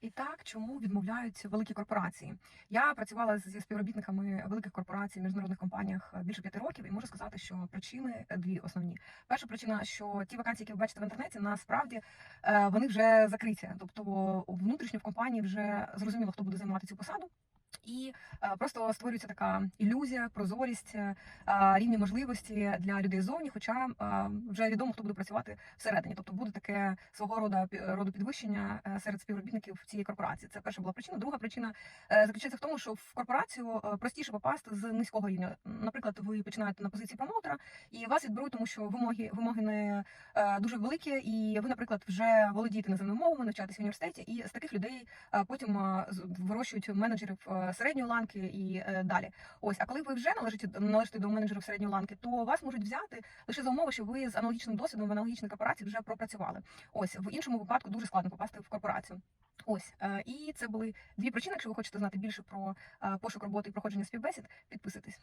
І так, чому відмовляють великі корпорації? Я працювала зі співробітниками великих корпорацій, міжнародних компаніях е, більше п'яти років, і можу сказати, що причини дві основні. Перша причина, що ті вакансії, які ви бачите в інтернеті, насправді е, вони вже закриті. Тобто внутрішньо в компанії вже зрозуміло, хто буде займати цю посаду. І е, просто створюється така ілюзія, прозорість, е, рівні можливості для людей ззовні, хоча е, вже відомо, хто буде працювати всередині. Тобто буде таке свого роду роду підвищення серед співробітників цієї корпорації. Це перша була причина. Друга причина заключається в тому, що в корпорацію простіше попасти з низького рівня. Наприклад, ви починаєте на позиції промоутера, і вас відберуть, тому що вимоги вимоги не дуже великі, і ви, наприклад, вже володієте іноземними мовами, навчаєтесь в університеті, і з таких людей потім вирощують менеджерів середньої ланки і е, далі. Ось, а коли ви вже належите належите до менеджерів середньої ланки, то вас можуть взяти лише за умови, що ви з аналогічним досвідом в аналогічній корпорації вже пропрацювали. Ось в іншому випадку дуже складно попасти в корпорацію. Ось е, і це були дві причини. Якщо ви хочете знати більше про е, пошук роботи і проходження співбесід, підписуйтесь.